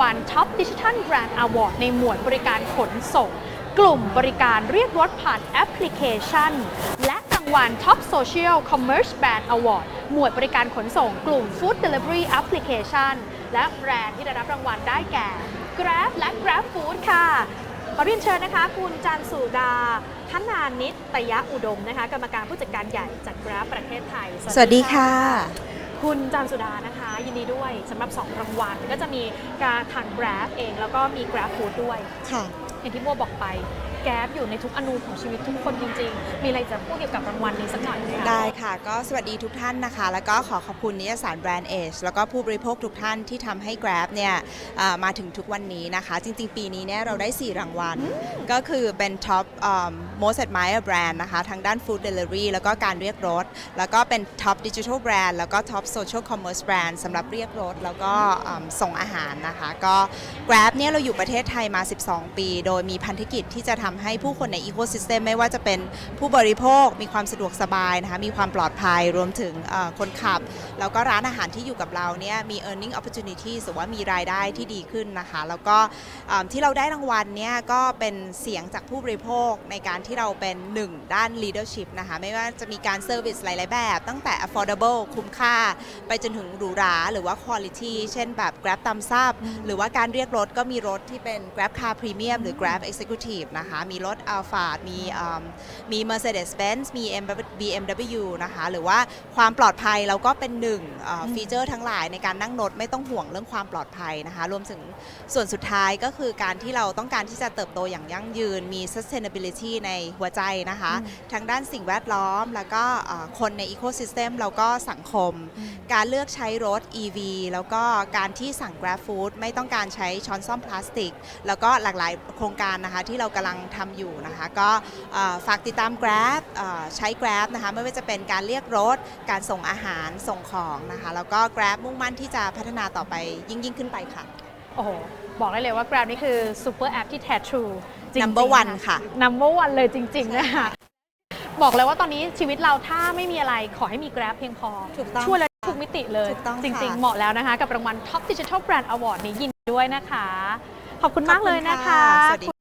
วัล Top Digital Brand Award ในหมวดบริการขนส่ง กลุ่มบริการเรียกรถผ่านแอปพลิเคชัน และรางวัล Top Social Commerce Brand Award หมวดบริการขนส่งกลุ่ม Food Delivery Application และแบรนด์ที่ได้รับรางวัลได้แก่ Grab และ Grab Food ค่ะขอเรียนเชิญนะคะ คุณจันสุดาธนานิตตยะอุดมนะคะ กรรมการผู้จัดการใหญ่จาก Grab ประเทศไทย สวัสดีค่ะ คุณจันทร์สุดานะคะ ยินดีด้วยสำหรับ 2 รางวัลก็จะมีการทาง Grab เอง แล้วก็มี Grab Food ด้วย ค่ะ อย่างที่โบบอกไป แก๊บอยู่ในทุกอนูของชีวิตทุกคนจริงๆ มีอะไรจะพูดเกี่ยวกับรางวัลนี้สักหน่อยไหมคะได้ค่ะ ก็สวัสดีทุกท่านนะคะ แล้วก็ขอขอบคุณนิยสารแบรนด์เอชแล้วก็ผู้บริโภคทุกท่านที่ทำให้ Grab เนี่ยเอ่อมาถึงทุกวันนี้นะคะ จริง ๆ ปีนี้เนี่ยเราได้ 4 รางวัล ก็คือเป็น Top um, Most Admired Brand นะคะ ทางด้าน Food Delivery แล้วก็การเรียกรถ แล้วก็เป็น Top Digital Brand แล้วก็ Top Social Commerce Brand สำหรับเรียกรถ แล้วก็อืมส่งอาหารนะคะ ก็ Grab เนี่ยเราอยู่ประเทศไทยมา 12 ปี โดยมีพันธกิจที่จะทำให้ผู้คนใน Ecosystem ไม่ว่าจะเป็นผู้บริโภคมีความสะดวกสบายนะคะมีความปลอดภัยรวมถึงคนขับ แล้วก็ร้านอาหารที่อยู่กับเราเนี่ยมี earning opportunities หรือว่ามีรายได้ที่ดีขึ้นนะคะ แล้วก็ที่เราได้รางวัลเนี่ยก็เป็นเสียงจากผู้บริโภคในการที่เราเป็นหนึ่งด้าน leadership นะคะไม่ว่าจะมีการเซอร์วิสหลาย ๆ แบบ ตั้งแต่ affordable คุ้มค่า ไปจนถึงหรูหราหรือว่า quality เช่นแบบ Grab ตามซับหรือว่าการเรียกรถก็มีรถที่เป็น Grab Car Premium หรือ Grab Executive นะคะมีรถ Alphard มีเอิ่มมี Mercedes-Benz มี BMW นะคะหรือว่าความปลอดภัยเราก็เป็นหนึ่งเอ่อฟีเจอร์ทั้งหลายในการนั่งรถไม่ต้องห่วงเรื่องความปลอดภัยนะคะรวมถึงส่วนสุดท้ายก็คือการที่เราต้องการที่จะเติบโตอย่างยั่งยืนมี sustainability ในหัวใจนะคะทางด้านสิ่งแวดล้อม แล้วก็เอ่อคนใน ecosystem แล้วก็สังคม การเลือกใช้รถ EV แล้วก็การที่สั่ง Grab Food ไม่ต้องการใช้ช้อนซ่อมพลาสติก แล้วก็หลากหลายโครงการนะคะที่เรากำลังทำอยู่นะคะ ก็เอ่อฝากติดตาม Grab เอ่อใช้ Grab นะคะไม่ว่าจะเป็นการเรียกรถ การส่งอาหารส่งของนะคะ แล้วก็ Grab มุ่งมั่นที่จะพัฒนาต่อไปยิ่งยิ่งขึ้นไปค่ะ โอ้โห บอกได้เลยว่า Grab นี่คือซูเปอร์แอปที่แท้ทรูจริงๆ Number one ค่ะ number one เลยจริง ๆ นะคะบอกเลยว่าตอนนี้ชีวิตเราถ้าไม่มีอะไรขอให้มี Grab เพียงพอถูกต้องช่วยเลยทุกมิติเลยถูกต้องจริงค่ะๆเหมาะแล้วนะคะ กับรางวัล Top Digital Brand Award นี้ยินดีด้วยนะคะ ขอบคุณมากเลยนะคะสวัสดี